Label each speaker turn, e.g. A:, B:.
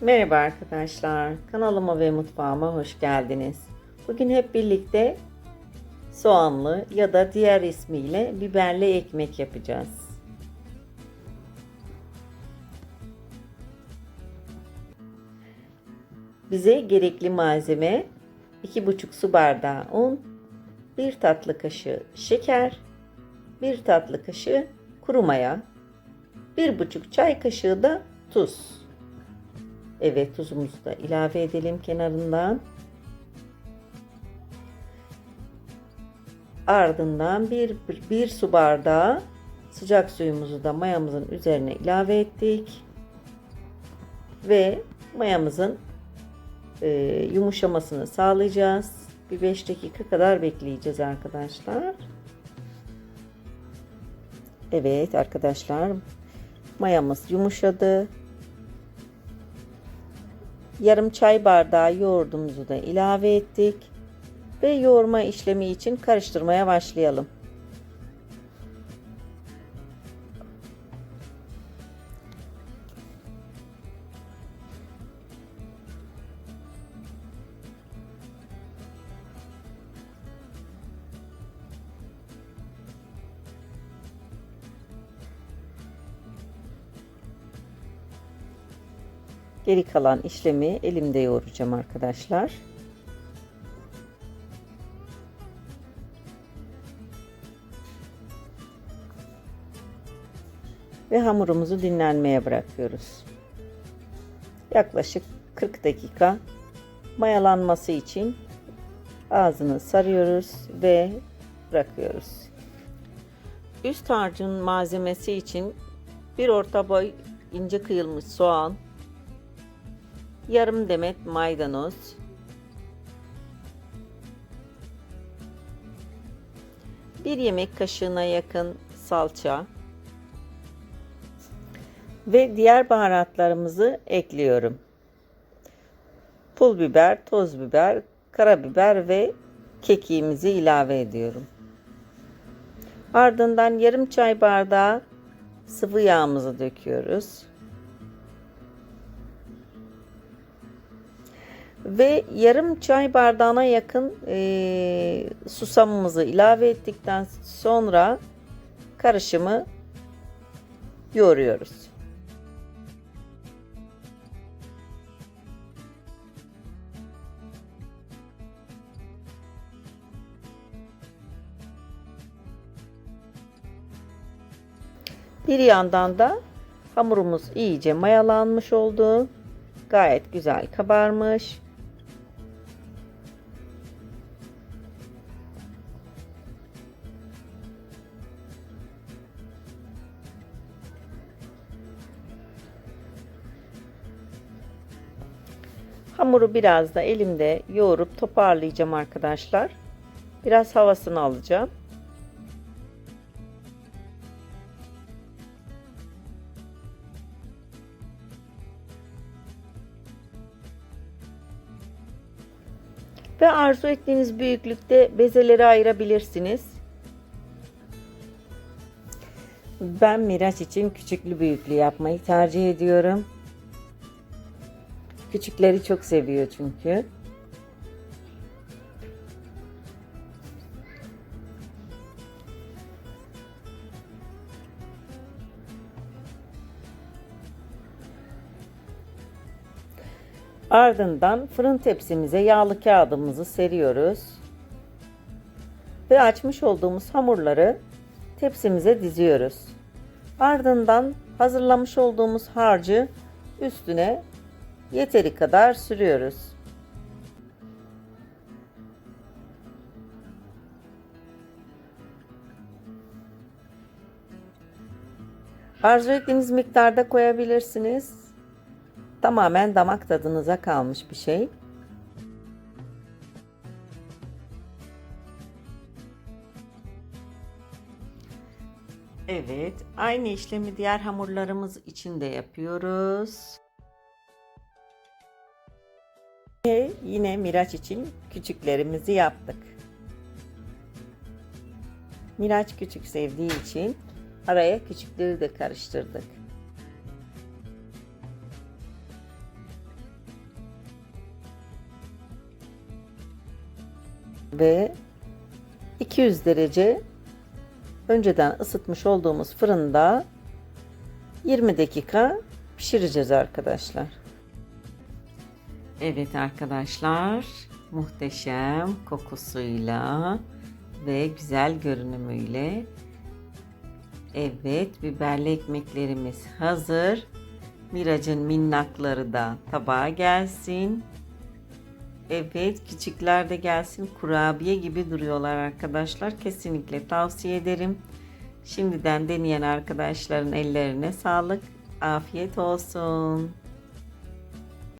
A: Merhaba arkadaşlar. Kanalıma ve mutfağıma hoş geldiniz. Bugün hep birlikte soğanlı ya da diğer ismiyle biberli ekmek yapacağız. Bize gerekli malzeme 2,5 su bardağı un, 1 tatlı kaşığı şeker, 1 tatlı kaşığı kuru maya, 1,5 çay kaşığı da tuz. Evet tuzumuzu da ilave edelim kenarından. Ardından bir, bir, bir su bardağı sıcak suyumuzu da mayamızın üzerine ilave ettik. Ve mayamızın e, yumuşamasını sağlayacağız. Bir 5 dakika kadar bekleyeceğiz arkadaşlar. Evet arkadaşlar mayamız yumuşadı. Yarım çay bardağı yoğurdumuzu da ilave ettik. Ve yoğurma işlemi için karıştırmaya başlayalım. Geri kalan işlemi elimde yoğuracağım arkadaşlar. Ve hamurumuzu dinlenmeye bırakıyoruz. Yaklaşık 40 dakika mayalanması için ağzını sarıyoruz ve bırakıyoruz. Üst harcın malzemesi için bir orta boy ince kıyılmış soğan, yarım demet maydanoz, bir yemek kaşığına yakın salça ve diğer baharatlarımızı ekliyorum. Pul biber, toz biber, karabiber ve kekiğimizi ilave ediyorum. Ardından yarım çay bardağı sıvı yağımızı döküyoruz. Ve yarım çay bardağına yakın e, susamımızı ilave ettikten sonra karışımı yoğuruyoruz. Bir yandan da hamurumuz iyice mayalanmış oldu. Gayet güzel kabarmış. Hamuru biraz da elimde yoğurup toparlayacağım arkadaşlar. Biraz havasını alacağım. Ve arzu ettiğiniz büyüklükte bezeleri ayırabilirsiniz. Ben Miraç için küçüklü büyüklü yapmayı tercih ediyorum. Küçükleri çok seviyor çünkü. Ardından fırın tepsimize yağlı kağıdımızı seriyoruz. Ve açmış olduğumuz hamurları tepsimize diziyoruz. Ardından hazırlamış olduğumuz harcı üstüne yeteri kadar sürüyoruz. Arzu ettiğiniz miktarda koyabilirsiniz. Tamamen damak tadınıza kalmış bir şey. Evet, aynı işlemi diğer hamurlarımız için de yapıyoruz. yine Miraç için küçüklerimizi yaptık. Miraç küçük sevdiği için araya küçükleri de karıştırdık. Ve 200 derece önceden ısıtmış olduğumuz fırında 20 dakika pişireceğiz arkadaşlar. Evet arkadaşlar, muhteşem kokusuyla ve güzel görünümüyle Evet, biberli ekmeklerimiz hazır. Miracın minnakları da tabağa gelsin. Evet, küçükler de gelsin. Kurabiye gibi duruyorlar arkadaşlar. Kesinlikle tavsiye ederim. Şimdiden deneyen arkadaşların ellerine sağlık. Afiyet olsun.